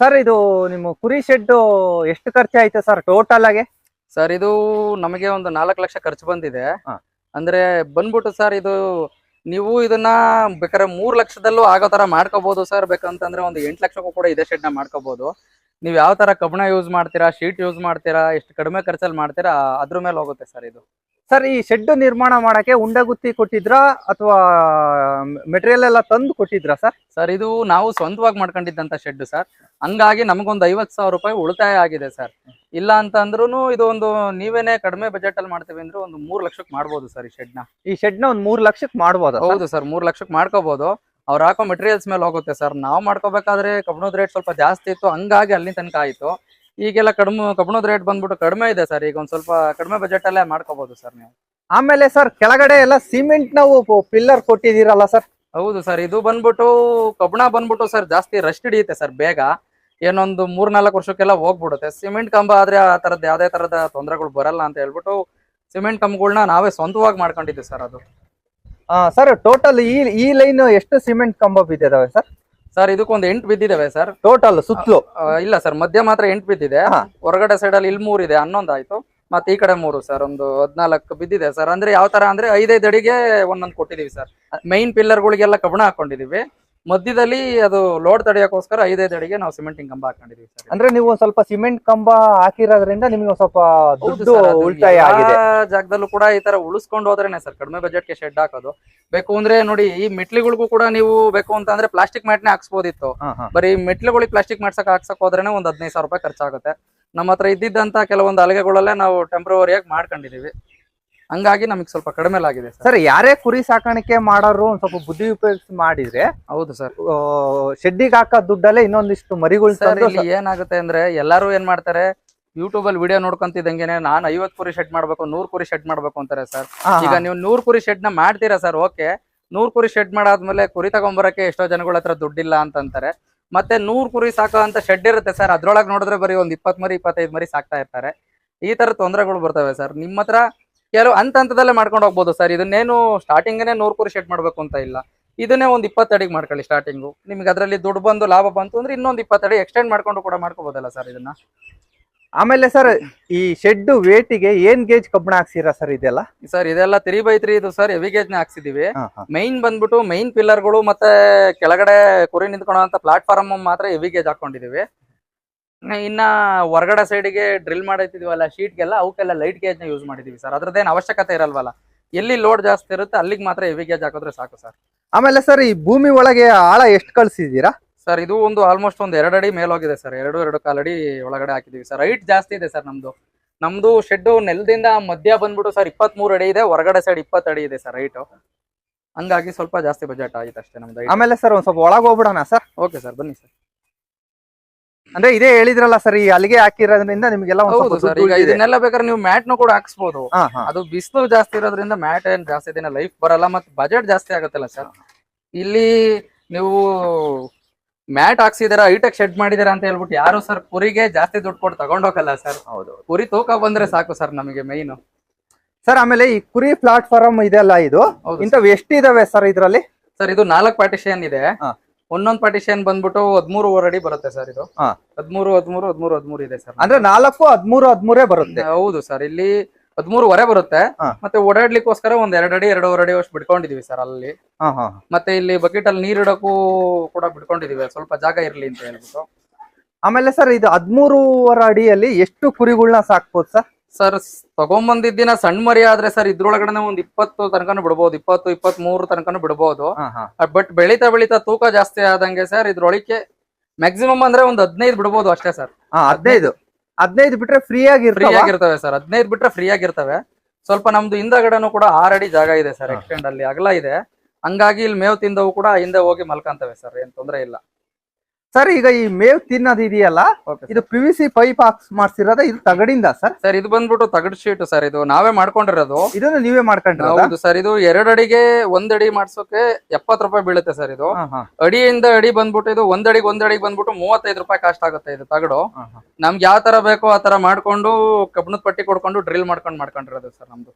Sir ಇದು ನಿಮ್ಮ ಕುರಿ ಶೆಡ್ ಎಷ್ಟು ಖರ್ಚು ಆಯ್ತು ಸರ್ ಟೋಟಲ್ ಆಗಿ? ಸರ್ ಇದು ನಮಗೆ ಒಂದು ನಾಲ್ಕು ಲಕ್ಷ ಖರ್ಚು ಬಂದಿದೆ. ಹಾ. ಅಂದ್ರೆ ಬಂದ್ಬಿಟ್ಟು ಸರ್ ಇದು ನೀವು ಇದನ್ನ ಬೇಕಾದ್ರೆ ಮೂರು ಲಕ್ಷದಲ್ಲೂ ಆಗೋ ತರ ಮಾಡ್ಕೋಬಹುದು ಸರ್ ಬೇಕಂತಂದ್ರೆ ಒಂದು ಎಂಟು ಲಕ್ಷಕ್ಕೂ ಕೂಡ ಇದೇ ಶೆಡ್ನ ಮಾಡ್ಕೋಬಹುದು ನೀವು ಯಾವ ತರ ಕಬ್ಬಣ ಯೂಸ್ ಮಾಡ್ತೀರಾ ಶೀಟ್ ಯೂಸ್ ಮಾಡ್ತೀರಾ ಎಷ್ಟು ಕಡಿಮೆ ಖರ್ಚಲ್ಲಿ ಮಾಡ್ತೀರಾ ಅದ್ರ ಮೇಲೆ ಹೋಗುತ್ತೆ ಸರ್ ಇದು. ಸರ್ ಈ ಶೆಡ್ ನಿರ್ಮಾಣ ಮಾಡಕ್ಕೆ ಉಂಡಗುತ್ತಿ ಕೊಟ್ಟಿದ್ರಾ ಅಥವಾ ಮೆಟೀರಿಯಲ್ ಎಲ್ಲ ತಂದು ಕೊಟ್ಟಿದ್ರಾ ಸರ್? ಸರ್ ಇದು ನಾವು ಸ್ವಂತವಾಗಿ ಮಾಡ್ಕೊಂಡಿದ್ದಂತ ಶೆಡ್ ಸರ್. ಹಂಗಾಗಿ ನಮಗೊಂದು ಐವತ್ತು ಸಾವಿರ ರೂಪಾಯಿ ಉಳಿತಾಯ ಆಗಿದೆ ಸರ್. ಇಲ್ಲ ಅಂತ ಅಂದ್ರೂ ಇದು ಒಂದು ನೀವೇನೇ ಕಡಿಮೆ ಬಜೆಟ್ ಅಲ್ಲಿ ಮಾಡ್ತೀವಿ ಅಂದ್ರೆ ಒಂದು ಮೂರ್ ಲಕ್ಷಕ್ಕೆ ಮಾಡ್ಬೋದು ಸರ್ ಈ ಶೆಡ್ನ ಈ ಶೆಡ್ನ ಒಂದ್ ಮೂರ್ ಲಕ್ಷಕ್ಕೆ ಮಾಡ್ಬೋದು ಹೌದು ಸರ್ ಮೂರ್ ಲಕ್ಷಕ್ಕೆ ಮಾಡ್ಕೋಬಹುದು ಅವ್ರು ಹಾಕೋ ಮೆಟೀರಿಯಲ್ಸ್ ಮೇಲೆ ಹೋಗುತ್ತೆ ಸರ್. ನಾವು ಮಾಡ್ಕೋಬೇಕಾದ್ರೆ ಕಬ್ಬಣದ ರೇಟ್ ಸ್ವಲ್ಪ ಜಾಸ್ತಿ ಇತ್ತು. ಹಂಗಾಗಿ ಅಲ್ಲಿ ತನಕ ಆಯ್ತು. ಈಗೆಲ್ಲ ಕಡಿಮೆ ಕಬ್ಬಣದ ರೇಟ್ ಬಂದ್ಬಿಟ್ಟು ಕಡಿಮೆ ಇದೆ ಸರ್ ಈಗ ಒಂದ್ ಸ್ವಲ್ಪ ಕಡಿಮೆ ಬಜೆಟ್ ಅಲ್ಲೇ ಮಾಡ್ಕೋಬಹುದು ಸರ್ ನೀವು. ಆಮೇಲೆ ಸರ್ ಕೆಳಗಡೆ ಎಲ್ಲ ಸಿಮೆಂಟ್ ನಾವು ಪಿಲ್ಲರ್ ಕೊಟ್ಟಿದ್ದೀರಲ್ಲ ಸರ್ ಹೌದು ಸರ್ ಇದು ಬಂದ್ಬಿಟ್ಟು ಕಬ್ಬಣ ಬಂದ್ಬಿಟ್ಟು ಸರ್ ಜಾಸ್ತಿ ರಸ್ಟ್ ಹಿಡಿಯುತ್ತೆ ಸರ್ ಬೇಗ. ಏನೊಂದು ಮೂರ್ ನಾಲ್ಕು ವರ್ಷಕ್ಕೆಲ್ಲ ಹೋಗ್ಬಿಡುತ್ತೆ. ಸಿಮೆಂಟ್ ಕಂಬ ಆದ್ರೆ ಆ ತರದ ಯಾವ್ದೇ ತರದ ತೊಂದರೆಗಳು ಬರಲ್ಲ ಅಂತ ಹೇಳ್ಬಿಟ್ಟು ಸಿಮೆಂಟ್ ಕಂಬಗಳನ್ನ ನಾವೇ ಸ್ವಂತವಾಗಿ ಮಾಡ್ಕೊಂಡಿದ್ದೀವಿ ಸರ್ ಅದು. ಸರ್ ಟೋಟಲ್ ಈ ಈ ಲೈನ್ ಎಷ್ಟು ಸಿಮೆಂಟ್ ಕಂಬ ಬಿದ್ದಿದಾವೆ ಸರ್ ಸರ್ ಇದಕ್ಕೊಂದು ಎಂಟು ಬಿದ್ದಿದಾವೆ ಸರ್ ಟೋಟಲ್ ಸುತ್ತಲೂ? ಇಲ್ಲ ಸರ್ ಮಧ್ಯ ಮಾತ್ರ ಎಂಟು ಬಿದ್ದಿದೆ. ಹೊರಗಡೆ ಸೈಡ್ ಅಲ್ಲಿ ಇಲ್ಲಿ ಮೂರ್ ಇದೆ ಹನ್ನೊಂದು ಆಯ್ತು. ಮತ್ತೆ ಈ ಕಡೆ ಮೂರು ಸರ್ ಒಂದು ಹದ್ನಾಲ್ಕು ಬಿದ್ದಿದೆ ಸರ್ ಅಂದ್ರೆ ಯಾವ ತರ ಅಂದ್ರೆ ಐದೈದು ಅಡಿಗೆ ಒಂದೊಂದು ಕೊಟ್ಟಿದೀವಿ ಸರ್ ಮೈನ್ ಪಿಲ್ಲರ್ ಗಳಿಗೆಲ್ಲ ಕಬ್ಬಣ ಹಾಕೊಂಡಿದೀವಿ ಮಧ್ಯದಲ್ಲಿ ಅದು ಲೋಡ್ ತಡೆಯೋಕೋಸ್ಕರ ಐದೈದು ಅಡಿಗೆ ನಾವು ಸಿಮೆಂಟಿಂಗ್ ಕಂಬ ಹಾಕೊಂಡಿದೀವಿ ಸರ್. ಅಂದ್ರೆ ನೀವು ಒಂದ್ ಸ್ವಲ್ಪ ಸಿಮೆಂಟ್ ಕಂಬ ಹಾಕಿರೋದ್ರಿಂದ ನಿಮ್ಗೆ ಒಂದ್ ಸ್ವಲ್ಪ ದುಡ್ಡು ಉಳಿತಾಯ ಆಗಿದೆ. ಜಾಗದಲ್ಲೂ ಕೂಡ ಈ ತರ ಉಳಿಸ್ಕೊಂಡು ಹೋದ್ರೇನೆ ಸರ್ ಕಡಿಮೆ ಬಜೆಟ್ಗೆ ಶೆಡ್ ಹಾಕೋದು. ಬೇಕು ಅಂದ್ರೆ ನೋಡಿ ಈ ಮೆಟ್ಲಿಗಳಿಗೂ ಕೂಡ ನೀವು ಬೇಕು ಅಂತ ಅಂದ್ರೆ ಪ್ಲಾಸ್ಟಿಕ್ ಮ್ಯಾಟ್ನೇ ಹಾಕ್ಸ್ಬೋದಿತ್ತು. ಬರೀ ಮೆಟ್ಲುಗಳಿಗೆ ಪ್ಲಾಸ್ಟಿಕ್ ಮಾಡ್ಸಕ್ ಹಾಕ್ಸಕ್ ಹೋದ್ರೇನೆ ಒಂದ್ ಹದಿನೈದು ಸಾವಿರ ರೂಪಾಯಿ ಖರ್ಚಾಗುತ್ತೆ. ನಮ್ಮ ಹತ್ರ ಇದ್ದಿದ್ದಂತ ಕೆಲವೊಂದು ಅಲಗೆಗಳಲ್ಲೇ ನಾವು ಟೆಂಪ್ರವರಿಯಾಗಿ ಮಾಡ್ಕೊಂಡಿದೀವಿ. ಹಂಗಾಗಿ ನಮಗೆ ಸ್ವಲ್ಪ ಕಡಿಮೆ ಆಗಿದೆ ಸರ್. ಯಾರೇ ಕುರಿ ಸಾಕಾಣಿಕೆ ಮಾಡೋರು ಒಂದ್ ಸ್ವಲ್ಪ ಬುದ್ಧಿ ಉಪಯೋಗಿಸಿ ಮಾಡಿದ್ರೆ ಹೌದು ಸರ್. ಶೆಡ್ಡಿಗೆ ಹಾಕೋ ದುಡ್ಡಲ್ಲೇ ಇನ್ನೊಂದಿಷ್ಟು ಮರಿಗಳು ಸರ್ ಇಲ್ಲಿ ಏನಾಗುತ್ತೆ ಅಂದ್ರೆ ಎಲ್ಲಾರು ಏನ್ ಮಾಡ್ತಾರೆ ಯೂಟ್ಯೂಬ್ ಅಲ್ಲಿ ವಿಡಿಯೋ ನೋಡ್ಕೊಂತಿದ್ದಂಗೆನೆ ನಾನು ಐವತ್ ಕುರಿ ಶೆಡ್ ಮಾಡ್ಬೇಕು ನೂರ್ ಕುರಿ ಶೆಡ್ ಮಾಡ್ಬೇಕು ಅಂತಾರೆ ಸರ್. ಈಗ ನೀವು ನೂರ್ ಕುರಿ ಶೆಡ್ನ ಮಾಡ್ತೀರಾ ಸರ್? ಓಕೆ. ನೂರ್ ಕುರಿ ಶೆಡ್ ಮಾಡಾದ್ಮೇಲೆ ಕುರಿ ತಗೊಂಬರಕ್ಕೆ ಎಷ್ಟೋ ಜನಗಳ ಹತ್ರ ದುಡ್ಡಿಲ್ಲ ಅಂತಂತಾರೆ. ಮತ್ತೆ ನೂರ್ ಕುರಿ ಸಾಕೋ ಅಂತ ಶೆಡ್ ಇರುತ್ತೆ ಸರ್. ಅದ್ರೊಳಗೆ ನೋಡಿದ್ರೆ ಬರೀ ಒಂದ್ ಇಪ್ಪತ್ ಮರಿ ಇಪ್ಪತ್ತೈದು ಮರಿ ಸಾಕ್ತಾ ಇರ್ತಾರೆ. ಈ ತರ ತೊಂದರೆಗಳು ಬರ್ತವೆ ಸರ್. ನಿಮ್ಮ ಹತ್ರ ಕೆಲವು ಅಂತ ಹಂತದಲ್ಲೇ ಮಾಡ್ಕೊಂಡು ಹೋಗ್ಬೋದು ಸರ್. ಇದನ್ನೇನು ಸ್ಟಾರ್ಟಿಂಗನೇ ನೂರು ಕುರಿ ಶೆಡ್ ಮಾಡ್ಬೇಕು ಅಂತ ಇಲ್ಲ. ಇದನ್ನೇ ಒಂದು ಇಪ್ಪತ್ತಡಿಗೆ ಮಾಡ್ಕೊಳ್ಳಿ ಸ್ಟಾರ್ಟಿಂಗು ನಿಮ್ಗೆ ಅದರಲ್ಲಿ ದುಡ್ಡು ಬಂದು ಲಾಭ ಬಂತು ಅಂದ್ರೆ ಇನ್ನೊಂದು ಇಪ್ಪತ್ತಡಿ ಎಕ್ಸ್ಟೆಂಡ್ ಮಾಡ್ಕೊಂಡು ಕೂಡ ಮಾಡ್ಕೋಬೋದಲ್ಲ ಸರ್ ಇದನ್ನ? ಆಮೇಲೆ ಸರ್ ಈ ಶೆಡ್ ವೇಟಿಗೆ ಏನ್ ಗೇಜ್ ಕಬ್ಬಣ ಹಾಕ್ಸಿರಾ ಸರ್ ಇದೆಲ್ಲ? ಸರ್ ಇದೆಲ್ಲ ತ್ರೀ ಬೈ ತ್ರೀ ಇದು ಸರ್ ಹೆವಿ ನ ಹಾಕ್ಸಿದೀವಿ. ಮೈನ್ ಬಂದ್ಬಿಟ್ಟು ಮೈನ್ ಪಿಲ್ಲರ್ಗಳು ಮತ್ತೆ ಕೆಳಗಡೆ ಕುರಿ ನಿಂತ್ಕೊಳ್ಳೋ ಪ್ಲಾಟ್ಫಾರ್ಮ್ ಮಾತ್ರ ಹೆವಿ ಗೇಜ್ ಹಾಕೊಂಡಿದೀವಿ. ಇನ್ನ ಹೊರಗಡೆ ಸೈಡ್ಗೆ ಡ್ರಿಲ್ ಮಾಡಿದೀವಲ್ಲ ಶೀಟ್ಗೆಲ್ಲ ಅವಕ್ಕೆಲ್ಲ ಲೈಟ್ ಗೇಜ್ನ ಯೂಸ್ ಮಾಡಿದೀವಿ ಸರ್ ಅದ್ರದ್ದೇನು ಅವಶ್ಯಕತೆ ಇರಲ್ವಲ್ಲ. ಎಲ್ಲಿ ಲೋಡ್ ಜಾಸ್ತಿ ಇರುತ್ತೆ ಅಲ್ಲಿಗೆ ಮಾತ್ರ ಹೆವಿ ಗೇಜ್ ಹಾಕಿದ್ರೆ ಸಾಕು ಸರ್ ಆಮೇಲೆ ಸರ್ ಈ ಭೂಮಿ ಒಳಗೆ ಆಳ ಎಷ್ಟು ಕಳ್ಸಿದೀರಾ ಸರ್ ಇದು ಒಂದು ಆಲ್ಮೋಸ್ಟ್ ಒಂದು ಎರಡು ಅಡಿ ಮೇಲೋಗಿದೆ ಸರ್ ಎರಡು ಎರಡು ಕಾಲಡಿ ಒಳಗಡೆ ಹಾಕಿದೀವಿ ಸರ್ ಹೈಟ್ ಜಾಸ್ತಿ ಇದೆ ಸರ್ ನಮ್ದು. ನಮ್ದು ಶೆಡ್ ನೆಲದಿಂದ ಮಧ್ಯ ಬಂದ್ಬಿಟ್ಟು ಸರ್ ಇಪ್ಪತ್ತ್ ಮೂರು ಅಡಿ ಇದೆ ಹೊರಗಡೆ ಸೈಡ್ ಇಪ್ಪತ್ತು ಅಡಿ ಇದೆ ಸರ್ ಹೈಟು ಹಂಗಾಗಿ ಸ್ವಲ್ಪ ಜಾಸ್ತಿ ಬಜೆಟ್ ಆಯ್ತು ಅಷ್ಟೇ ನಮ್ದು ಆಮೇಲೆ ಸರ್ ಒಂದ್ ಸ್ವಲ್ಪ ಒಳಗೆ ಹೋಗ್ಬಿಡೋಣ ಸರ್ ಓಕೆ ಸರ್ ಬನ್ನಿ ಸರ್ ಅಂದ್ರೆ ಇದೇ ಹೇಳಿದ್ರಲ್ಲ ಸರ್ ಈ ಅಲ್ಲಿಗೆ ಹಾಕಿರೋದ್ರಿಂದ ನಿಮ್ಗೆಲ್ಲ ಒಂದ್ ಹೌದು ಸ್ವಲ್ಪ ಸರ್ ದುಡ್ಡು ಈಗ. ಇದನ್ನೆಲ್ಲ ಬೇಕಾದ್ರೆ ನೀವು ಮ್ಯಾಟ್ ನು ಕೂಡ ಹಾಕ್ಸ್ಬೋದು. ಹಾ, ಹಾ. ಅದು ಬಿಸಿಲು ಜಾಸ್ತಿ ಇರೋದ್ರಿಂದ ಮ್ಯಾಟ್ ಏನ್ ಜಾಸ್ತಿ ಇದೆ ಲೈಫ್ ಬರಲ್ಲ ಮತ್ತೆ ಬಜೆಟ್ ಜಾಸ್ತಿ ಆಗುತ್ತಲ್ಲ ಸರ್ ಇಲ್ಲಿ ನೀವು ಮ್ಯಾಟ್ ಹಾಕ್ಸಿದಾರ ಹೈಟೆಕ್ ಶೆಡ್ ಮಾಡಿದಾರ ಅಂತ ಹೇಳ್ಬಿಟ್ಟು ಯಾರು ಸರ್ ಕುರಿಗೆ ಜಾಸ್ತಿ ದುಡ್ಡು ಕೊಟ್ಟು ತಗೊಂಡೋಗಲ್ಲ ಸರ್ ಹೌದು ಕುರಿ ತೂಕ ಬಂದ್ರೆ ಸಾಕು ಸರ್ ನಮಗೆ ಮೈನ್ ಸರ್ ಆಮೇಲೆ ಈ ಕುರಿ ಪ್ಲಾಟ್ಫಾರ್ಮ್ ಇದೆಲ್ಲ ಇದು ಹೌದು ಇಂಥವು ಎಷ್ಟಿದಾವೆ ಸರ್ ಇದ್ರಲ್ಲಿ? ಸರ್ ಇದು ನಾಲ್ಕು ಪಾರ್ಟಿಷನ್ ಇದೆ. ಹಾ. ಒಂದೊಂದ್ ಪಾರ್ಟಿಷನ್ ಬಂದ್ಬಿಟ್ಟು ಹದ್ಮೂರುವರೆ ಅಡಿ ಬರುತ್ತೆ ಸರ್ ಇದು. ಹಾ. ಹದ್ಮೂರು ಹದ್ಮೂರು ಹದ್ಮೂರು ಹದ್ಮೂರು ಇದೆ ಸರ್ ಅಂದ್ರೆ ನಾಲ್ಕು ಹದ್ಮೂರು ಹದ್ಮೂರೇ ಬರುತ್ತೆ. ಹೌದು ಸರ್ ಇಲ್ಲಿ ಹದ್ಮೂರುವರೆ ಬರುತ್ತೆ. ಹಾ. ಮತ್ತೆ ಓಡಾಡ್ಲಿಕ್ಕೋಸ್ಕರ ಒಂದ್ ಎರಡ್ ಅಡಿ ಎರಡೂವರೆ ಅಡಿ ಅಷ್ಟು ಬಿಟ್ಕೊಂಡಿದೀವಿ ಸರ್ ಅಲ್ಲಿ. ಹಾ ಹಾ ಮತ್ತೆ ಇಲ್ಲಿ ಬಕೆಟ್ ಅಲ್ಲಿ ನೀರ್ ಇಡಕ್ಕೂ ಕೂಡ ಬಿಟ್ಕೊಂಡಿದೀವಿ. ಸ್ವಲ್ಪ ಜಾಗ ಇರ್ಲಿ ಅಂತ ಹೇಳ್ಬಿಟ್ಟು. ಆಮೇಲೆ ಸರ್ ಇದು ಹದ್ಮೂರುವರೆ ಅಡಿಯಲ್ಲಿ ಎಷ್ಟು ಕುರಿಗಳನ್ನ ಸಾಕ್ಬೋದು ಸರ್ ಸರ್ ತಗೊಂಬಂದಿದ್ದಿನ ಸಣ್ಣ ಮರಿ ಆದ್ರೆ ಸರ್ ಇದ್ರೊಳಗಡೆ ಒಂದ್ ಇಪ್ಪತ್ತು ತನಕನು ಬಿಡ್ಬೋದು. ಇಪ್ಪತ್ತು ಇಪ್ಪತ್ತ್ ಮೂರು ತನಕನು ಬಿಡ್ಬೋದು. ಬಟ್ ಬೆಳೀತಾ ಬೆಳೀತಾ ತೂಕ ಜಾಸ್ತಿ ಆದಂಗೆ ಸರ್ ಇದ್ರೊಳಕ್ಕೆ ಮ್ಯಾಕ್ಸಿಮಮ್ ಅಂದ್ರೆ ಒಂದ್ ಹದಿನೈದು ಬಿಡ್ಬೋದು ಅಷ್ಟೇ ಸರ್. ಹದಿನೈದು. ಹದಿನೈದು ಬಿಟ್ರೆ ಫ್ರೀ ಆಗಿ ಫ್ರೀ ಆಗಿರ್ತವೆ ಸರ್. ಹದಿನೈದು ಬಿಟ್ರೆ ಫ್ರೀ ಆಗಿರ್ತವೆ ಸ್ವಲ್ಪ ನಮ್ದು ಹಿಂದಗಡೆನೂ ಕೂಡ ಆರ್ ಅಡಿ ಜಾಗ ಇದೆ ಸರ್ ಎಕ್ಸ್ಟೆಂಡ್ ಅಲ್ಲಿ. ಅಗಲ ಇದೆ. ಹಂಗಾಗಿ ಇಲ್ಲಿ ಮೇವು ತಿಂದವು ಕೂಡ ಹಿಂದೆ ಹೋಗಿ ಮಲ್ಕಂತವೆ ಸರ್ ಏನ್ ತೊಂದ್ರೆ ಇಲ್ಲ. ಸರ್ ಈಗ ಈ ಮೇವ್ ತಿನ್ನೋದು ಇದೆಯಲ್ಲ? ಇದು ಪಿ ವಿ ಸಿ ಪೈಪ್ ಹಾಕ್ಸ್ ಮಾಡ್ಸಿರೋದ ಇದು ತಗಡಿಂದ ಸರ್ ಸರ್ ಇದು ಬಂದ್ಬಿಟ್ಟು ತಗಡ್ ಶೀಟ್ ಸರ್ ಇದು ನಾವೇ ಮಾಡ್ಕೊಂಡಿರೋದು. ಇದನ್ನ ನೀವೇ ಹೌದು ಸರ್ ಇದು ಎರಡ್ ಅಡಿಗೆ ಒಂದ್ ಅಡಿ ಮಾಡ್ಸೋಕೆ ಎಪ್ಪತ್ ರೂಪಾಯಿ ಬೀಳುತ್ತೆ ಸರ್ ಇದು. ಅಡಿಯಿಂದ ಅಡಿ ಬಂದ್ಬಿಟ್ಟು ಇದು ಒಂದ್ ಅಡಿಗೆ ಒಂದ್ ಅಡಿಗೆ ಬಂದ್ಬಿಟ್ಟು ಮೂವತ್ತೈದು ರೂಪಾಯಿ ಕಾಸ್ಟ್ ಆಗುತ್ತೆ ಇದು ತಗಡು. ನಮ್ಗೆ ಯಾವ ತರ ಬೇಕೋ ಆ ತರ ಮಾಡ್ಕೊಂಡು ಕಬ್ಬಣದ ಪಟ್ಟಿ ಕೊಡ್ಕೊಂಡು ಡ್ರಿಲ್ ಮಾಡ್ಕೊಂಡು ಮಾಡ್ಕೊಂಡಿರೋದು ಸರ್ ನಮ್ದು.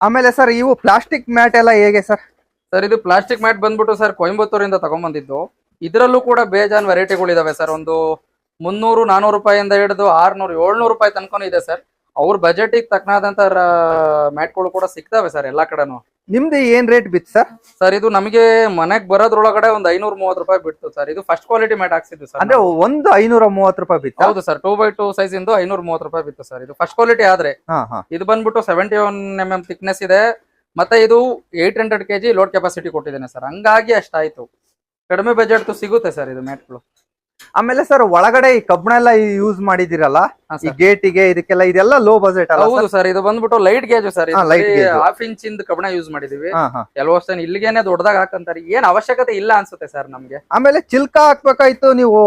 ಆಮೇಲೆ ಸರ್ ಇವು ಪ್ಲಾಸ್ಟಿಕ್ ಮ್ಯಾಟ್ ಎಲ್ಲ ಹೇಗೆ ಸರ್ ಸರ್ ಇದು ಪ್ಲಾಸ್ಟಿಕ್ ಮ್ಯಾಟ್ ಬಂದ್ಬಿಟ್ಟು ಸರ್ ಕೊಯಂಬತ್ತೂರಿಂದ ತಗೊಂಬಂದಿದ್ದು. ಇದರಲ್ಲೂ ಕೂಡ ಬೇಜಾನ್ ವೆರೈಟಿಗಳು ಇದಾವೆ ಸರ್ ಒಂದು ಮುನ್ನೂರು ನಾನೂರು ರೂಪಾಯಿಂದ ಹಿಡಿದು ಆರ್ನೂರು ಏಳ್ನೂರು ರೂಪಾಯಿ ತನಕ ಇದೆ ಸರ್ ಅವ್ರ ಬಜೆಟಿಗೆ ತಕ್ಕನಾದಂತ ಮ್ಯಾಟ್ಗಳು ಕೂಡ ಸಿಗ್ತವೆ ಸರ್ ಎಲ್ಲಾ ಕಡೆನೂ. ನಿಮ್ದು ಏನ್ ರೇಟ್ ಬಿತ್ತು ಸರ್ ಸರ್ ಇದು ನಮಗೆ ಮನೆಗ್ ಬರೋದ್ರೊಳಗಡೆ ಒಂದು ಐನೂರ ಮೂವತ್ತು ರೂಪಾಯಿ ಬಿಡ್ತು ಸರ್ ಇದು ಫಸ್ಟ್ ಕ್ವಾಲಿಟಿ ಮ್ಯಾಟ್ ಹಾಕ್ಸಿದ್ವಿ ಸರ್ ಅಂದ್ರೆ ಒಂದು ಐನೂರ ಮೂವತ್ತು ರೂಪಾಯಿ ಬಿತ್ತು? ಹೌದು sir two by two size ಇಂದು ಐನೂರ ಮೂವತ್ತು ರೂಪಾಯಿ ಬಿತ್ತು ಸರ್ ಇದು ಫಸ್ಟ್ ಕ್ವಾಲಿಟಿ ಆದ್ರೆ. ಇದು ಬಂದ್ಬಿಟ್ಟು seventy one M M thickness ಇದೆ. ಮತ್ತೆ ಇದು eight hundred KG load capacity ಕೊಟ್ಟಿದ್ದೇನೆ ಸರ್ ಹಂಗಾಗಿ ಅಷ್ಟಾಯ್ತು. ಕಡಿಮೆ ಬಜೆಟ್ ಸಿಗುತ್ತೆ ಸರ್ ಇದು ಮ್ಯಾಟ್ಗಳು. ಆಮೇಲೆ ಸರ್ ಒಳಗಡೆ ಈ ಕಬ್ಬಣ ಎಲ್ಲ ಯೂಸ್ ಮಾಡಿದಿರಲ್ಲ ಈ ಗೇಟಿಗೆ ಇದಕ್ಕೆಲ್ಲ ಇದೆಲ್ಲ ಲೋ ಬಜೆಟ್ ಅಲ್ಲ ಹೌದು ಸರ್ ಇದು ಬಂದ್ಬಿಟ್ಟು light gauge sir. Half inch ಇಂದ ಕಬ್ಬಣ ಯೂಸ್ ಮಾಡಿದೀವಿ. ಹಾ ಇಲ್ಲಿಗೆನೆ ದೊಡ್ಡದಾಗ ಹಾಕಂತಾರೆ. ಏನ್ ಅವಶ್ಯಕತೆ ಇಲ್ಲ ಅನ್ಸುತ್ತೆ ಸರ್ ನಮ್ಗೆ. ಆಮೇಲೆ ಚಿಲ್ಕ ಹಾಕ್ಬೇಕಾಯ್ತು ನೀವು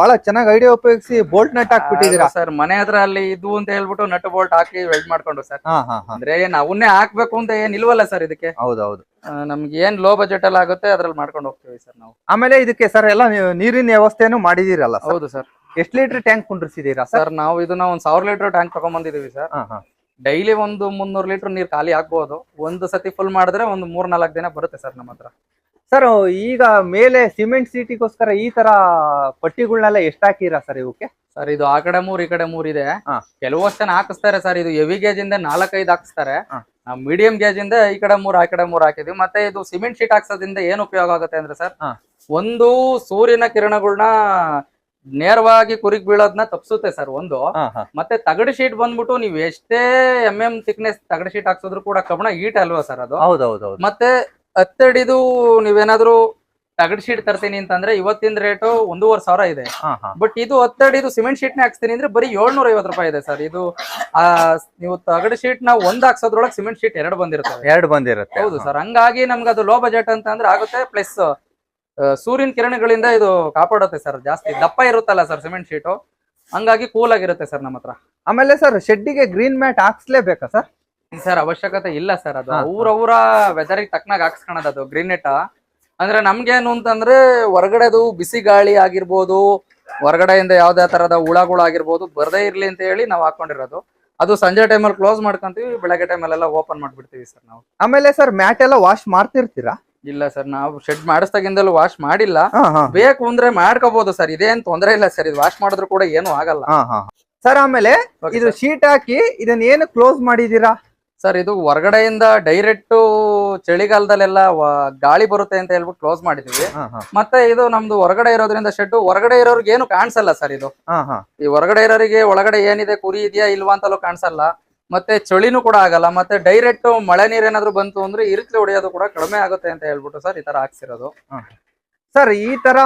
ಬಹಳ ಚೆನ್ನಾಗಿ ಐಡಿಯಾ ಉಪಯೋಗಿಸಿ ಬೋಲ್ಟ್ ನಟ್ ಹಾಕ್ಬಿಟ್ಟಿದೀರಾ ಸರ್ ಮನೆ ಹತ್ರ ಅಲ್ಲಿ ಇದು ಅಂತ ಹೇಳ್ಬಿಟ್ಟು ನಟ್ ಬೋಲ್ಟ್ ಹಾಕಿ ವೆಲ್ಡ್ ಮಾಡ್ಕೊಂಡು ಸರ್ ಅಂದ್ರೆ ಏನ್ ಅವನ್ನೇ ಹಾಕ್ಬೇಕು ಅಂತ ಏನ್ ಇಲ್ವಲ್ಲ ಸರ್ ಇದಕ್ಕೆ. ಹೌದೌದು. ನಮ್ಗೆ ಏನ್ ಲೋ ಬಜೆಟ್ ಅಲ್ಲಿ ಆಗುತ್ತೆ ಅದ್ರಲ್ಲಿ ಮಾಡ್ಕೊಂಡು ಹೋಗ್ತೀವಿ ಸರ್ ನಾವು. ಆಮೇಲೆ ಇದಕ್ಕೆ ಸರ್ ಎಲ್ಲ ನೀವು ನೀರಿನ ವ್ಯವಸ್ಥೆಯನ್ನು ಮಾಡಿದಿರಲ್ಲ ಹೌದು ಸರ್. ಎಷ್ಟು ಲೀಟರ್ ಟ್ಯಾಂಕ್ ಕುಂಡ್ರಿಸಿದೀರಾ ಸರ್? ನಾವು ಇದನ್ನ ಒಂದ್ ಸಾವಿರ ಲೀಟರ್ ಟ್ಯಾಂಕ್ ತಗೊಂಡ್ಬಂದಿದೀವಿ ಸರ್. ಡೈಲಿ ಒಂದು ಮುನ್ನೂರು ಲೀಟರ್ ನೀರ್ ಖಾಲಿ ಆಗ್ಬೋದು. ಒಂದು ಸತಿ ಫುಲ್ ಮಾಡಿದ್ರೆ ಒಂದು ಮೂರ್ ನಾಲ್ಕು ದಿನ ಬರುತ್ತೆ ಸರ್ ನಮ್ಮ ಹತ್ರ. ಸರ್ ಈಗ ಮೇಲೆ ಸಿಮೆಂಟ್ ಸಿಟಿಗೋಸ್ಕರ ಈ ತರ ಪಟ್ಟಿಗಳನ್ನೆಲ್ಲ ಎಷ್ಟು ಹಾಕಿರಾ ಸರ್ ಇವಕ್ಕೆ ಸರ್ ಇದು ಆ ಕಡೆ ಮೂರ್ ಈ ಕಡೆ ಮೂರ್ ಇದೆ. ಕೆಲವಷ್ಟು ಜನ ಹಾಕಿಸ್ತಾರೆ ಸರ್ ಇದು ಹೆವಿ ಗೇಜ್ ಇಂದ ನಾಲ್ಕೈದು ಹಾಕಿಸ್ತಾರೆ. ನಾವು ಮೀಡಿಯಂ ಗೇಜ್ ಇಂದ ಈ ಕಡೆ ಮೂರ್ ಆ ಕಡೆ ಮೂರ್ ಹಾಕಿದ್ವಿ. ಮತ್ತೆ ಇದು ಸಿಮೆಂಟ್ ಶೀಟ್ ಹಾಕ್ಸೋದ್ರಿಂದ ಏನ್ ಉಪಯೋಗ ಆಗುತ್ತೆ ಅಂದ್ರೆ ಸರ್ ಒಂದು ಸೂರ್ಯನ ಕಿರಣಗಳನ್ನ ನೇರವಾಗಿ ಕುರಿಗ್ ಬೀಳೋದನ್ನ ತಪ್ಸುತ್ತೆ ಸರ್ ಒಂದು. ಮತ್ತೆ ತಗಡು ಶೀಟ್ ಬಂದ್ಬಿಟ್ಟು ನೀವ್ ಎಷ್ಟೇ ಎಂ ಎಂ ಥಿಕ್ನೆಸ್ ತಗಡು ಶೀಟ್ ಹಾಕ್ಸಿದ್ರು ಕೂಡ ಕಬ್ಬಣ ಈಟ್ ಅಲ್ವಾ ಸರ್ ಅದು? ಹೌದೌದು ಮತ್ತೆ ಹತ್ತಡಿದು ನೀವೇನಾದ್ರೂ ತಗಡ್ ಶೀಟ್ ತರ್ತೀನಿ ಅಂತಂದ್ರೆ ಇವತ್ತಿನ ರೇಟು ಒಂದೂವರೆ ಸಾವಿರ ಇದೆ. ಬಟ್ ಇದು ಹತ್ತಡಿದು ಸಿಮೆಂಟ್ ಶೀಟ್ ನೇ ಹಾಕ್ಸ್ತೀನಿ ಅಂದ್ರೆ ಬರೀ ಏಳ್ನೂರ ಐವತ್ತು ರೂಪಾಯಿ ಇದೆ ಸರ್. ಇದು ಆ ನೀವು ತಗಡ್ ಶೀಟ್ ನಾವು ಒಂದ್ ಹಾಕ್ಸೋದ್ರೊಳಗೆ ಸಿಮೆಂಟ್ ಶೀಟ್ ಎರಡು ಬಂದಿರುತ್ತೆ ಎರಡು ಬಂದಿರುತ್ತೆ. ಹೌದು ಸರ್. ಹಂಗಾಗಿ ನಮ್ಗೆ ಅದು ಲೋ ಬಜೆಟ್ ಅಂತ ಅಂದ್ರೆ ಆಗುತ್ತೆ ಪ್ಲಸ್ ಸೂರ್ಯನ ಕಿರಣಗಳಿಂದ ಇದು ಕಾಪಾಡುತ್ತೆ ಸರ್. ಜಾಸ್ತಿ ದಪ್ಪ ಇರುತ್ತಲ್ಲ ಸರ್ ಸಿಮೆಂಟ್ ಶೀಟು. ಹಂಗಾಗಿ ಕೂಲ್ ಆಗಿರುತ್ತೆ ಸರ್ ನಮ್ಮ ಹತ್ರ ಆಮೇಲೆ ಸರ್ ಶೆಡ್ಡಿಗೆ ಗ್ರೀನ್ ಮ್ಯಾಟ್ ಹಾಕ್ಸ್ಲೇಬೇಕಾ ಸರ್? ಸರ್ ಅವಶ್ಯಕತೆ ಇಲ್ಲ ಸರ್ ಅದು. ಊರ ಊರ ವೆದರಿಗೆ ತಕ್ಕನಾಗ ಹಾಕ್ಸ್ಕೊಳೋದು ಅದು ಗ್ರೀನ್ ನೆಟ್ ಅಂದ್ರೆ ನಮ್ಗೇನು ಅಂತಂದ್ರೆ ಹೊರಗಡೆದು ಬಿಸಿ ಗಾಳಿ ಆಗಿರ್ಬೋದು ಹೊರಗಡೆಯಿಂದ ಯಾವ್ದೇ ತರದ ಹುಳಗಳು ಆಗಿರ್ಬೋದು ಬರದೇ ಇರ್ಲಿ ಅಂತ ಹೇಳಿ ನಾವು ಹಾಕೊಂಡಿರೋದು. ಅದು ಸಂಜೆ ಟೈಮಲ್ಲಿ ಕ್ಲೋಸ್ ಮಾಡ್ಕೊಂತೀವಿ ಬೆಳಗ್ಗೆ ಟೈಮಲ್ಲೆಲ್ಲ ಓಪನ್ ಮಾಡ್ಬಿಡ್ತೀವಿ ಸರ್ ನಾವು. ಆಮೇಲೆ ಸರ್ ಮ್ಯಾಟ್ ಎಲ್ಲ ವಾಶ್ ಮಾಡ್ತಿರ್ತೀರಾ? ಇಲ್ಲ ಸರ್ ನಾವು ಶೆಡ್ ಮಾಡಿಸ್ದಾಗಿಂದಲೂ ವಾಶ್ ಮಾಡಿಲ್ಲ. ಹಾ ಹಾ. ಬೇಕು ಅಂದ್ರೆ ಮಾಡ್ಕೋಬಹುದು ಸರ್ ಇದೇನ್ ತೊಂದರೆ ಇಲ್ಲ ಸರ್ ಇದು ವಾಶ್ ಮಾಡಿದ್ರು ಕೂಡ ಏನು ಆಗಲ್ಲ. ಹಾ ಹಾ. ಸರ್ ಆಮೇಲೆ Okay, ಇದು ಶೀಟ್ ಹಾಕಿ ಇದನ್ನ ಏನು ಕ್ಲೋಸ್ ಮಾಡಿದೀರಾ? ಸರ್ ಇದು ಹೊರಗಡೆಯಿಂದ ಡೈರೆಕ್ಟ್ ಚಳಿಗಾಲದಲ್ಲೆಲ್ಲ ಗಾಳಿ ಬರುತ್ತೆ ಅಂತ ಹೇಳ್ಬಿಟ್ಟು ಕ್ಲೋಸ್ ಮಾಡಿದೀವಿ. ಮತ್ತೆ ಇದು ನಮ್ದು ಹೊರಗಡೆ ಇರೋದ್ರಿಂದ ಶೆಡ್ ಹೊರಗಡೆ ಇರೋರಿಗೆ ಏನು ಕಾಣಿಸಲ್ಲ ಸರ್ ಇದು. ಈ ಹೊರಗಡೆ ಇರೋರಿಗೆ ಒಳಗಡೆ ಏನಿದೆ ಕುರಿ ಇದೆಯಾ ಇಲ್ವಾ ಅಂತಲೂ ಕಾಣಿಸಲ್ಲ. ಮತ್ತೆ ಚಳಿನೂ ಕೂಡ ಆಗಲ್ಲ ಮತ್ತೆ ಡೈರೆಕ್ಟ್ ಮಳೆ ನೀರ್ ಏನಾದ್ರು ಬಂತು ಅಂದ್ರೆ ಇರುಕ್ಲಿ ಹೊಡೆಯೋದು ಕೂಡ ಕಡಿಮೆ ಆಗುತ್ತೆ ಅಂತ ಹೇಳ್ಬಿಟ್ಟು ಸರ್ ಈ ತರ ಹಾಕ್ಸಿರೋದು. ಸರ್ ಈ ತರ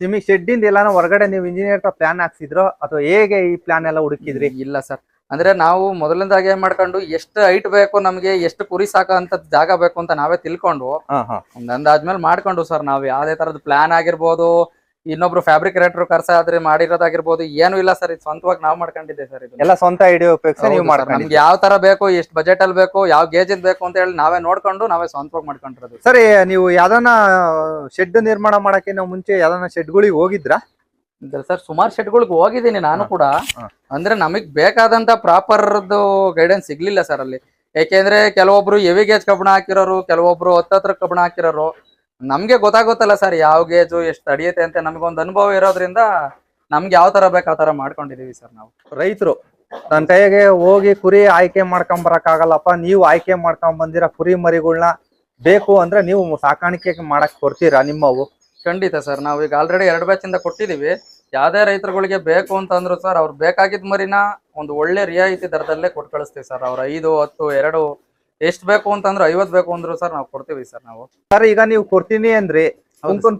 ನಿಮಗೆ ಶೆಡ್ ಇಂದ ಎಲ್ಲಾನು ಹೊರಗಡೆ ನೀವು ಇಂಜಿನಿಯರ್ ಪ್ಲಾನ್ ಹಾಕ್ಸಿದ್ರು ಅಥವಾ ಹೇಗೆ ಈ ಪ್ಲಾನ್ ಎಲ್ಲ ಹುಡುಕಿದ್ರಿ ಇಲ್ಲ ಸರ್ ಅಂದ್ರೆ ನಾವು ಮೊದಲನೇದಾಗಿ ಏನ್ ಮಾಡ್ಕೊಂಡು ಎಷ್ಟು ಹೈಟ್ ಬೇಕು ನಮ್ಗೆ ಎಷ್ಟು ಕುರಿ ಸಾಕಂತ ಜಾಗ ಬೇಕು ಅಂತ ನಾವೇ ತಿಳ್ಕೊಂಡು ಅಂದಾದ್ಮೇಲೆ ಮಾಡ್ಕೊಂಡು ಸರ್ ನಾವು ಯಾವ್ದೇ ತರದ ಪ್ಲಾನ್ ಆಗಿರ್ಬೋದು ಇನ್ನೊಬ್ರು ಫ್ಯಾಬ್ರಿಕೇಟರ್ ಕರ್ಸಾದ್ರೆ ಮಾಡಿರೋದಾಗಿರ್ಬೋದು ಏನು ಇಲ್ಲ ಸರ್. ಇದು ಸ್ವಂತವಾಗಿ ನಾವು ಮಾಡ್ಕೊಂಡಿದ್ದೆ ಸರ್ ಇದು ಎಲ್ಲ ಸ್ವಂತ ಐಡಿಯಾ ಉಪಯೋಗಿಸಿ ನೀವು sir, ನಮ್ಗೆ ಯಾವ ತರ ಬೇಕು ಎಷ್ಟು ಬಜೆಟ್ ಅಲ್ಲಿ ಬೇಕು ಯಾವ ಗೇಜ್ ಬೇಕು ಅಂತ ಹೇಳಿ ನಾವೇ ನೋಡ್ಕೊಂಡು ನಾವೇ ಸ್ವಂತವಾಗಿ ಮಾಡ್ಕೊಂಡಿರೋದು. ಸರಿ ನೀವು ಯಾವ್ದಾನ ಶೆಡ್ ನಿರ್ಮಾಣ ಮಾಡಕ್ಕೆ ನಾವು ಮುಂಚೆ ಯಾವ್ದಾನ ಶೆಡ್ಗಳಿಗೆ ಹೋಗಿದ್ರಾ? ಸರ್ ಸುಮಾರು ಶೆಡ್ಗಳಿಗೆ ಹೋಗಿದ್ದೀನಿ ನಾನು ಕೂಡ. ಅಂದ್ರೆ ನಮಗ್ ಬೇಕಾದಂತ ಪ್ರಾಪರ್ ಗೈಡೆನ್ಸ್ ಸಿಗ್ಲಿಲ್ಲ ಸರ್ ಅಲ್ಲಿ. ಯಾಕೆಂದ್ರೆ ಕೆಲವೊಬ್ರು ಎವಿ ಗೇಜ್ ಕಬ್ಬಣ ಹಾಕಿರೋರು ಕೆಲವೊಬ್ರು ಹತ್ತತ್ರ ಕಬ್ಬಣ ಹಾಕಿರೋರು. ನಮ್ಗೆ ಗೊತ್ತಾಗುತ್ತಲ್ಲ ಸರ್ ಯಾವ ಗೇಜು ಎಷ್ಟು ತಡಿಯುತ್ತೆ ಅಂತ ನಮ್ಗೊಂದು ಅನುಭವ ಇರೋದ್ರಿಂದ ನಮ್ಗೆ ಯಾವ ತರ ಬೇಕು ಆ ತರ ಮಾಡ್ಕೊಂಡಿದೀವಿ ಸರ್ ನಾವು. ರೈತರು ನನ್ನ ಕೈಗೆ ಹೋಗಿ ಕುರಿ ಆಯ್ಕೆ ಮಾಡ್ಕೊಂಡ್ ಬರಕ್ಕಾಗಲ್ಲಪ್ಪ ನೀವು ಆಯ್ಕೆ ಮಾಡ್ಕೊಂಡ್ ಬಂದಿರೋ ಕುರಿ ಮರಿಗಳನ್ನ ಬೇಕು ಅಂದ್ರೆ ನೀವು ಸಾಕಾಣಿಕೆ ಮಾಡಕ್ ಕೊಡ್ತೀರಾ ನಿಮ್ಮವು? ಖಂಡಿತ ಸರ್ ನಾವು ಈಗ ಆಲ್ರೆಡಿ ಎರಡು ಬ್ಯಾಚ್ ಇಂದ ಕೊಟ್ಟಿದೀವಿ. ಯಾವ್ದೇ ರೈತರುಗಳಿಗೆ ಬೇಕು ಅಂತಂದ್ರು ಸರ್ ಅವ್ರು ಬೇಕಾಗಿದ್ ಮರಿನ ಒಂದು ಒಳ್ಳೆ ರಿಯಾಯಿತಿ ದರದಲ್ಲೇ ಕೊಟ್ಟು ಕಳಿಸ್ತೀವಿ ಸರ್. ಅವ್ರ ಐದು ಹತ್ತು ಎರಡು ಎಷ್ಟು ಬೇಕು ಅಂತಂದ್ರೆ ಐವತ್ ಬೇಕು ಅಂದ್ರು ಸರ್ ನಾವು ಕೊಡ್ತೀವಿ ಸರ್ ನಾವು. ಸರ್ ಈಗ ನೀವು ಕೊಡ್ತೀನಿ ಅಂದ್ರಿ.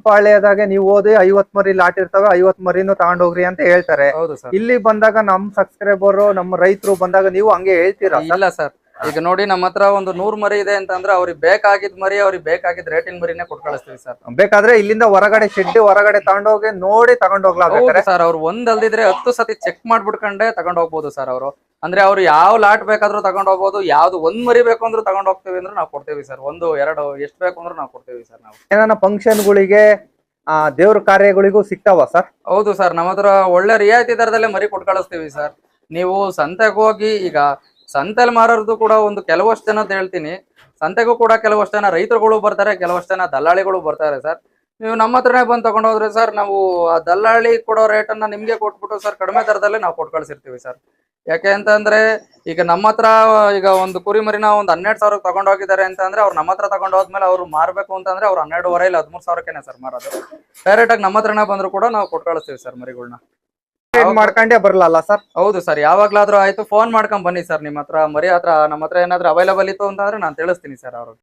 ಪಾಳ್ಯದಾಗೆ ನೀವು ಓದಿ ಐವತ್ ಮರಿ ಲಾಟ್ ಇರ್ತಾವೆ ಐವತ್ ಮರಿನು ತಗೊಂಡೋಗ್ರಿ ಅಂತ ಹೇಳ್ತಾರೆ. ಹೌದು ಸರ್. ಇಲ್ಲಿ ಬಂದಾಗ ನಮ್ ಸಬ್ಸ್ಕ್ರೈಬರ್ ನಮ್ಮ ರೈತರು ಬಂದಾಗ ನೀವು ಹಂಗೆ ಹೇಳ್ತೀರಾ? ಇಲ್ಲ ಸರ್. ಈಗ ನೋಡಿ ನಮ್ಮ ಹತ್ರ ಒಂದು ನೂರ್ ಮರಿ ಇದೆ ಅಂತಂದ್ರೆ ಅವ್ರಿಗೆ ಬೇಕಾಗಿದ್ ಮರಿ ಅವ್ರಿಗೆ ಬೇಕಾಗಿದ್ ರೇಟಿನ ಮರಿನೇ ಕೊಟ್ಟು ಕಳಿಸ್ತೀವಿ ಸರ್. ಬೇಕಾದ್ರೆ ಇಲ್ಲಿಂದ ಹೊರಗಡೆ ಶೆಡ್ ಹೊರಗಡೆ ತಗೊಂಡೋಗಿ ನೋಡಿ ತಗೊಂಡ್ ಸರ್ ಅವ್ರು ಒಂದಲ್ದಿದ್ರೆ ಹತ್ತು ಸತಿ ಚೆಕ್ ಮಾಡ್ಬಿಟ್ಕೊಂಡೆ ತಗೊಂಡ್ ಹೋಗ್ಬೋದು ಸರ್ ಅವರು. ಅಂದ್ರೆ ಅವ್ರು ಯಾವ ಲಾಟ್ ಬೇಕಾದ್ರೂ ತಗೊಂಡ್ ಹೋಗ್ಬೋದು ಯಾವ್ದು ಒಂದ್ ಮರಿ ಬೇಕು ಅಂದ್ರೂ ತಗೊಂಡ್ ಹೋಗ್ತೀವಿ ಅಂದ್ರೆ ನಾವು ಕೊಡ್ತೀವಿ ಸರ್. ಒಂದು ಎರಡು ಎಷ್ಟು ಬೇಕು ಅಂದ್ರೂ ನಾವು ಕೊಡ್ತೀವಿ ಸರ್ ನಾವು. ಫಂಕ್ಷನ್ ಫಂಕ್ಷನ್ಗಳಿಗೆ ಆ ದೇವ್ರ ಕಾರ್ಯಗಳಿಗೂ ಸಿಗ್ತಾವ ಸರ್? ಹೌದು ಸರ್ ನಮ್ಮ ಹತ್ರ ಒಳ್ಳೆ ರಿಯಾಯಿತಿ ದರದಲ್ಲೇ ಮರಿ ಕೊಟ್ಕಳಿಸ್ತೀವಿ ಸರ್. ನೀವು ಸಂತೆಗೆ ಹೋಗಿ ಈಗ ಸಂತೆಲ್ ಮಾರೋರ್ದು ಕೂಡ ಒಂದು ಕೆಲವಷ್ಟು ಜನ ಹೇಳ್ತೀನಿ. ಸಂತೆಗೂ ಕೂಡ ಕೆಲವಷ್ಟು ಜನ ರೈತರುಗಳು ಬರ್ತಾರೆ, ಕೆಲವಷ್ಟು ಜನ ದಲ್ಲಾಳಿಗಳು ಬರ್ತಾರೆ ಸರ್. ನೀವು ನಮ್ಮ ಹತ್ರನೇ ಬಂದು ತಗೊಂಡು ಹೋದ್ರೆ ಸರ್, ನಾವು ಆ ದಲ್ಲಾಳಿ ಕೊಡೋ ರೇಟನ್ನ ನಿಮ್ಗೆ ಕೊಟ್ಬಿಟ್ಟು ಸರ್ ಕಡಿಮೆ ದರದಲ್ಲೇ ನಾವು ಕೊಟ್ಟು ಕಳ್ಸಿರ್ತೀವಿ ಸರ್. ಯಾಕೆ ಅಂತಂದ್ರೆ ಈಗ ನಮ್ಮ ಹತ್ರ, ಈಗ ಒಂದು ಕುರಿ ಮರಿನ ಒಂದು ಹನ್ನೆರಡು ಸಾವಿರಕ್ಕೆ ತಗೊಂಡೋಗಿದ್ದಾರೆ ಅಂತ ಅಂದ್ರೆ ಅವ್ರು ನಮ್ಮ ಹತ್ರ ತಗೊಂಡು ಹೋದ್ಮೇಲೆ ಅವ್ರು ಮಾರ್ಬೇಕು ಅಂತಂದ್ರೆ ಅವ್ರು ಹನ್ನೆರಡುವರೆ ಇಲ್ಲ ಹದಿಮೂರು ಸಾವಿರಕ್ಕೆ ಸರ್ ಮಾರೋದು. ಡೈರೆಕ್ಟ್ ಆಗಿ ನಮ್ಮ ಹತ್ರನೇ ಬಂದ್ರು ಕೂಡ ನಾವು ಕೊಟ್ಟು ಕಳಿಸ್ತೀವಿ ಸರ್ ಮರಿಗಳನ್ನ ಮಾಡ್ಕೊಂಡೇ ಬರಲ್ಲ ಸರ್? ಹೌದು ಸರ್ ಯಾವಾಗ್ಲಾದ್ರೂ ಆಯ್ತು. ಫೋನ್ ಮಾಡ್ಕೊಂಡ್ ಬನ್ನಿ ಸರ್ ನಿಮ್ಮ ಹತ್ರ ಮರಿ ಹತ್ರ ನಮ್ಮ ಹತ್ರ ಏನಾದ್ರೂ ಅವೈಲೇಬಲ್ ಇತ್ತು ಅಂತಂದ್ರೆ ನಾನು ತಿಳಿಸ್ತೀನಿ ಸರ್ ಅವ್ರಿಗೆ